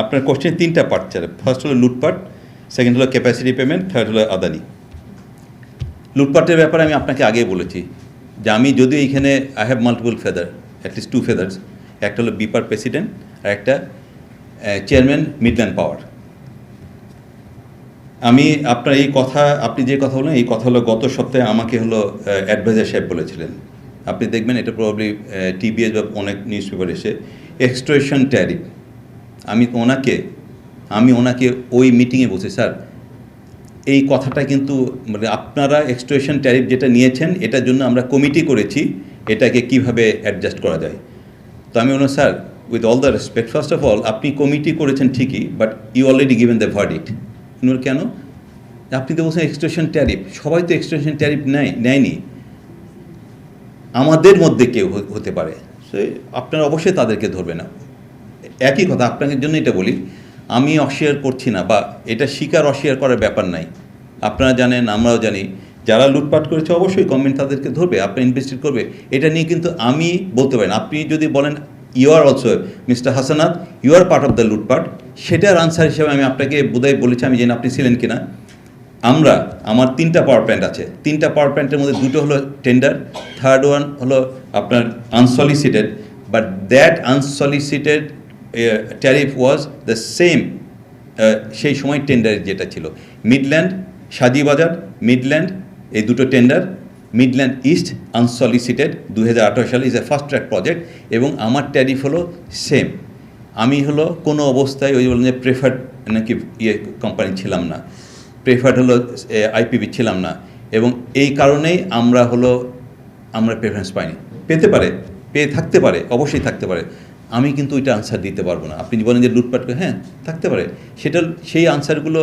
আপনার কোশ্চেন তিনটা পার্ট ছিল। ফার্স্ট হলো লুটপাট সেকেন্ড হলো ক্যাপাসিটি পেমেন্ট থার্ড হলো আদানি। লুটপাটের ব্যাপারে আমি আপনাকে আগেই বলেছি যে আমি যদিও এইখানে I have multiple feather at least two feathers একটা হলো বিপার প্রেসিডেন্ট আর একটা চেয়ারম্যান মিডল্যান্ড পাওয়ার আমি আপনার এই কথা, আপনি যে কথা বলেন এই কথা হলো গত সপ্তাহে আমাকে হলো অ্যাডভাইজার সাহেব বলেছিলেন। আপনি দেখবেন এটা প্রবাবলি টিবিএস বা অনেক নিউজ পেপার এসে এক্সট্রেশন ট্যারিফ আমি ওনাকে আমি ওনাকে ওই মিটিংয়ে বসে, স্যার। এই কথাটা কিন্তু মানে আপনারা এক্সট্রেশন ট্যারিফ যেটা নিয়েছেন, এটার জন্য আমরা কমিটি করেছি, এটাকে কীভাবে অ্যাডজাস্ট করা যায়। তো আমি ওনার sir with all the respect first of all আপনি কমিটি করেছেন ঠিকই but you already given the verdict কেন? আপনি তো বলছেন এক্সটেনশন ট্যারিফ সবাই তো এক্সটেনশন ট্যারিফ নেয়, নেয়নি। আমাদের মধ্যে কেউ হতে পারে, সে আপনারা অবশ্যই তাদেরকে ধরবে না। একই কথা আপনাদের জন্য এটা বলি। আমি অস্বীকার করছি না বা এটা স্বীকার অস্বীকার করার ব্যাপার নাই। আপনারা জানেন, আমরাও জানি। যারা লুটপাট করেছে অবশ্যই গভর্নমেন্ট তাদেরকে ধরবে আপনি ইনভেস্টিগেট করবে। এটা নিয়ে কিন্তু আমি বলতে পারি আপনি যদি বলেন you are also mister Hasanat you are part of the লুটপাট, সেটার আনসার হিসেবে আমি আপনাকে বোধহয় বলেছি, আমি জানি আপনি ছিলেন কিনা। আমরা, আমার তিনটা পাওয়ার প্ল্যান্ট আছে। তিনটা পাওয়ার প্ল্যান্টের মধ্যে দুটো হলো টেন্ডার থার্ড ওয়ান হলো আপনার unsolicited but that unsolicited tariff was the same সেই সময় টেন্ডার যেটা ছিল। মিডল্যান্ড সাজিবাজার মিডল্যান্ড এই দুটো টেন্ডার মিডল্যান্ড ইস্ট আনসলিসিটেড দু সালে is a fast track project এবং আমার ট্যারিফ হলো সেম আমি হলো কোনো অবস্থায় ওই বলেন যে প্রেফার্ড নাকি ইয়ে কোম্পানি ছিলাম না। প্রেফার্ড হলো আইপিবি ছিলাম না। এবং এই কারণেই আমরা হলো, আমরা প্রেফারেন্স পাইনি। পেতে পারে, পেয়ে থাকতে পারে, অবশ্যই থাকতে পারে। আমি কিন্তু ওইটা আনসার দিতে পারব না। আপনি বলেন যে লুটপাট করে হ্যাঁ থাকতে পারে। সেটা সেই আনসারগুলো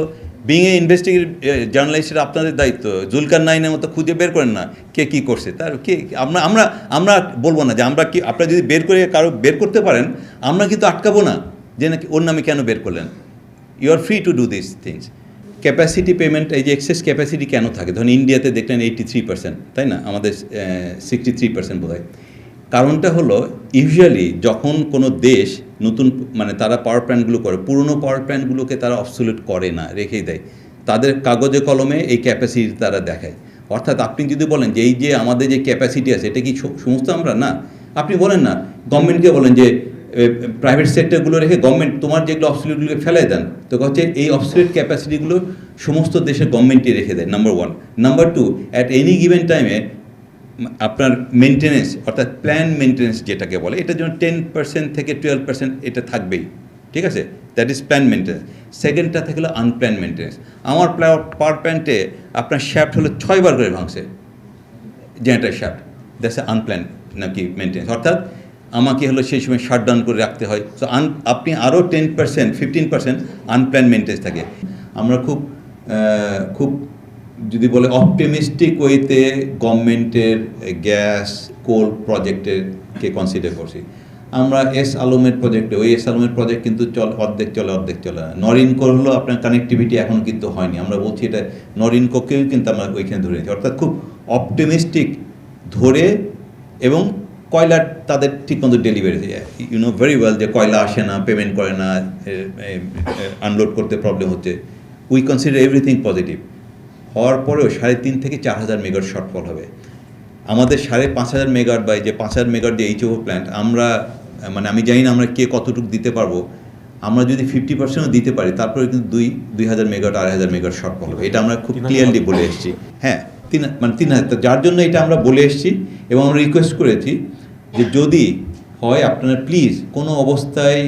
বিং এ ইনভেস্টিগেটিভ জার্নালিস্টের আপনাদের দায়িত্ব। জুলকার নাইনের মতো খুঁজে বের করেন না কে কী করছে। তার কে, আমরা আমরা আমরা বলব না যে আমরা কি, আপনারা যদি বের করে কারও, বের করতে পারেন, আমরা কিন্তু আটকাবো না যে নাকি ওর নামে কেন বের করলেন। You are free to do this things capacity payment এই যে এক্সেস ক্যাপাসিটি কেন থাকে? ধরুন ইন্ডিয়াতে দেখলেন এইটি থ্রি পার্সেন্ট তাই না? আমাদের সিক্সটি থ্রি পার্সেন্ট বোধ হয় কারণটা হলো ইউজুয়ালি যখন কোনো দেশ নতুন মানে তারা পাওয়ার প্ল্যান্টগুলো করে, পুরনো পাওয়ার প্ল্যান্টগুলোকে তারা অবসোলিউট করে না, রেখেই দেয়। তাদের কাগজে কলমে এই ক্যাপাসিটি তারা দেখায়। অর্থাৎ আপনি যদি বলেন যে, এই যে আমাদের যে ক্যাপাসিটি আছে, এটা কি সমস্ত আমরা? না। আপনি বলেন না গভর্নমেন্টকে বলেন যে প্রাইভেট সেক্টরগুলো রেখে গভর্নমেন্ট তোমার যেগুলো অবসলিউটগুলোকে ফেলাই দেন। তো হচ্ছে, এই অবসলিউট ক্যাপাসিটিগুলো সমস্ত দেশের গভর্নমেন্টই রেখে দেয় number one number two at any given টাইমে আপনার মেনটেনেন্স অর্থাৎ প্ল্যান মেনটেনেন্স যেটাকে বলে এটার জন্য টেন পার্সেন্ট থেকে টুয়েলভ পার্সেন্ট এটা থাকবেই। ঠিক আছে? দ্যাট ইজ প্ল্যান মেনটেন্স সেকেন্ডটা থেকে হলো আনপ্ল্যান মেনটেন্স আমার পাওয়ার প্ল্যান্টে আপনার শ্যাফট হলো ছয়বার করে ভাঙছে। জেনারেটার শ্যাফ্ট দ্যাটস আনপ্ল্যান নাকি মেনটেন্স অর্থাৎ আমাকে হলো সেই সময় শাট ডাউন করে রাখতে হয়। সো আন আপনি আরও ten percent fifteen percent unplanned maintenance থাকে। আমরা খুব খুব যদি বলে অপটিমিস্টিক ওয়েতে গভর্নমেন্টের গ্যাস কোল প্রজেক্টেরকে কনসিডার করছি? আমরা এস আলমের প্রজেক্টে ওই এস আলমের প্রজেক্ট কিন্তু চল, অর্ধেক চলে অর্ধেক চলে না। নরিনকো হলো আপনার কানেক্টিভিটি এখন কিন্তু হয়নি। আমরা বলছি এটা নরিনকোকেও কিন্তু আমরা ওইখানে ধরে নিচ্ছি অর্থাৎ খুব অপটিমিস্টিক ধরে এবং কয়লা তাদের ঠিক মতো delivery you know very well যে কয়লা আসে না পেমেন্ট করে না আনলোড করতে প্রবলেম হচ্ছে। উই কনসিডার এভরিথিং পজিটিভ হওয়ার পরেও সাড়ে তিন থেকে চার হাজার মেগার শর্টফল হবে। আমাদের সাড়ে পাঁচ হাজার মেগার বা যে পাঁচ হাজার মেগার যে এইচও প্ল্যান্ট আমরা মানে আমি জানি না আমরা কে কতটুকু দিতে পারব আমরা যদি ফিফটি পার্সেন্টও দিতে পারি তারপরে কিন্তু দুই দুই হাজার মেগাট আড়াই হাজার মেগার শর্টফল হবে। এটা আমরা খুব ক্লিয়ারলি বলে এসেছি। হ্যাঁ তিন মানে তিন হাজার যার জন্য এটা আমরা বলে এসেছি এবং আমরা রিকোয়েস্ট করেছি যে যদি হয় আপনারা প্লিজ কোনো অবস্থায়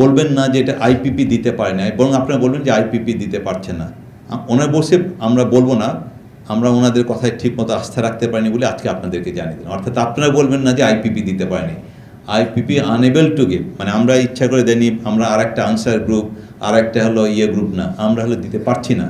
বলবেন না যে এটা আইপিপি দিতে পারে না বরং আপনারা বলবেন যে আইপিপি দিতে পারছে না। ওনার বসে আমরা বলব না, আমরা ওনাদের কথায় ঠিকমতো আস্থা রাখতে পারিনি বলে আজকে আপনাদেরকে জানিয়ে দিলাম। অর্থাৎ আপনারা বলবেন না যে আইপিপি দিতে পারেনি। আইপিপি আনএবল টু গিভ মানে আমরা ইচ্ছা করে দেনি আমরা আর একটা আনসার গ্রুপ আর একটা হলো ইয়ে গ্রুপ না, আমরা হলো দিতে পারছি না।